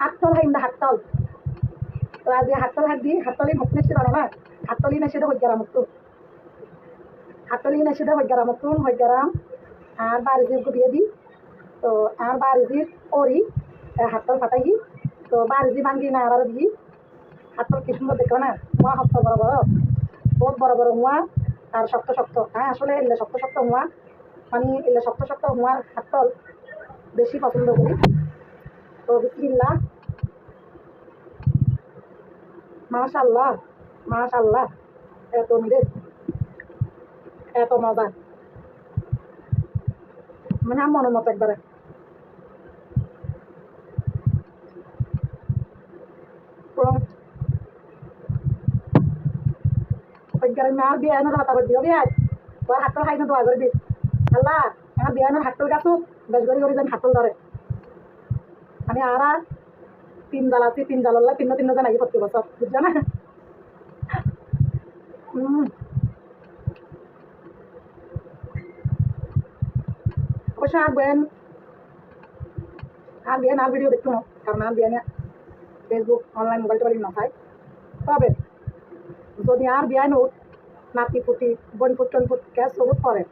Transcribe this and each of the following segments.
হাততল হাইন্দা হাততল তো আজি হাততল হাত দি, হাততলি মোক নেছি জানো না হাততলি নেছি হজ্ঞারাম তো হাততলি নেছি হজ্ঞারাম তো হজ্ঞারাম আর বাড়িজির গুবিয়ে দি, তো আর বাড়িজির ওরি হাততল ফাটাই তো বাড়িজি ভাঙ্গি না আবার দি হাততল কি সুন্দর দেখো না? হুয়া হাততল বড় বড় বহুত বড় বড় হুয়া আর শক্ত শক্ত। হ্যাঁ আসলে এলে শক্ত শক্ত হুয়া মানে এলে শক্ত শক্ত হুয়ার হাততল বেশি পছন্দ করি বিসমিল্লাহ মাশাল্লাহ মাশাল্লাহ এত নিরেট এত মজা মানে আমার মনের মতো একবারে ano na tapos diyo biya. Wa hatol hay na doa gori bis. Allah, আমার বিয়ানোর হাটল গাছ বেশ গড়ি গড়ি যেন ধরে আমি আরা তিন জাল আছি তিন জাল তিন তিন জন আগে প্রতি বছর বুঝছ না? অবশ্য আর বেন আর বিয়ান, আর ভিডিও দেখতো না কারণ আর বিয়ানে ফেসবুক অনলাইন মোবাইল টোবাইল নখায় তবে যদি আর বিয়ান উঠ নাতি ফুটি বন ফুট টন ফুট গ্যাস সবুত করে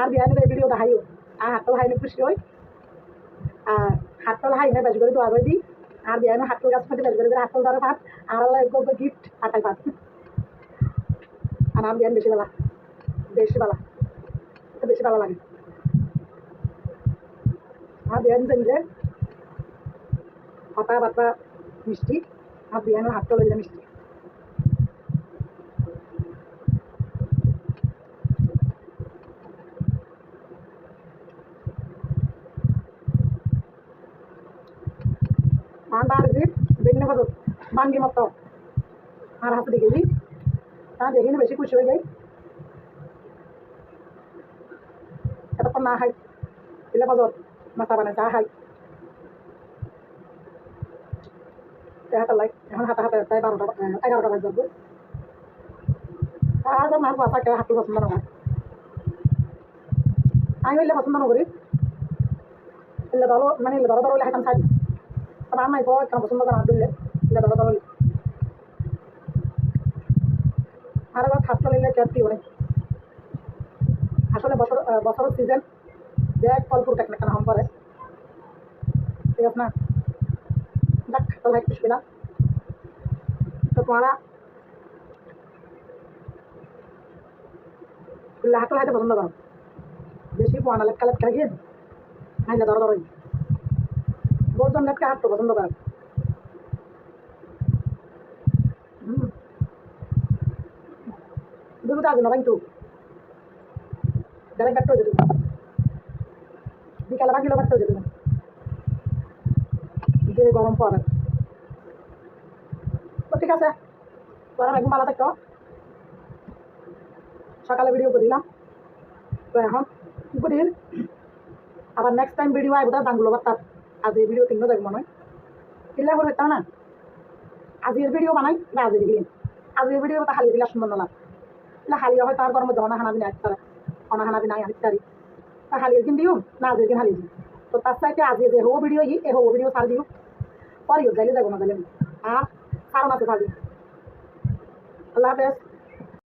আর বিয়ানের এই ভিডিও দেখাইও, আর হাতল হাইনে খুশি হই। হাতল হাইনে বেশ করে দোয়া করে দিই আর বিয়ানের হাতল গাছ ফাটে বেশ করে হাতল ধরে ভাত আর আল্লাহ গিফট হাতাই ভাত। আর আর বিয়ান বেশি বেলা বেশি বেলা বেশি ভালো লাগে। আর বিয়ান হতা বাতা মিষ্টি আর বিয়ানের হাতল হইলে মিষ্টি। বাঙ্গি মতো। আর হাতে দেখে দিই তা দেখি না বেশি খুশি হয়ে যাই এতক্ষণ না খাই বাজত মাথা বানাই চা খাই। এখন হাতে এগারোটা বাজে যাব। বাসা কে হাঁটু পছন্দ নয় আমি পছন্দ নকরি। মানে এলে ধরো ধরো মাইক কেন পছন্দ করে না দিলে এলে ধরো ধরো আর এবার খাটটা কেয়ারটি অনেক আসলে বছর বছরের সিজন একটা ঠিক আছে না যাক তো ভাই খুশি না তো তোমারা হাটল হাইতে পছন্দ করো বেশি পোয়ানা লেটকা লেটকা গিয়ে বহুজন লেটকা হাঁটতে পছন্দ করে দুটো আজ না কিন্তু গাড়ি কাটতে যেত বিকালে বাকিলো কাটতে যেত যে গরম পড়ে। তো ঠিক আছে। গরম একদম ভালো থাকতো সকালে ভিডিও করিলাম তো এখন, কি করি? আবার নেক্সট টাইম ভিডিও আইব দাঙ্গুলো তার আজ এই ভিডিও তিনটা দেখব নয় কিনলে হলে তা না? আজির ভিডিও বানাই, না দিন আজির ভিডিও তা হালি দিলা সুন্দর নলাম না হালি হয় তার গরম অনা হানাবি নাই তারা অনা হানাবি নাই আমি তারি তা হালির দিন দিও, না আজির দিন হালি দিও। তো তার চাইতে আজি যে হো ভিডিও ই এ হো ভিডিও সার দিও। পরে যাইলে যাব না যাইলে আর সারও না সার দিও আল্লাহ হাফেজ।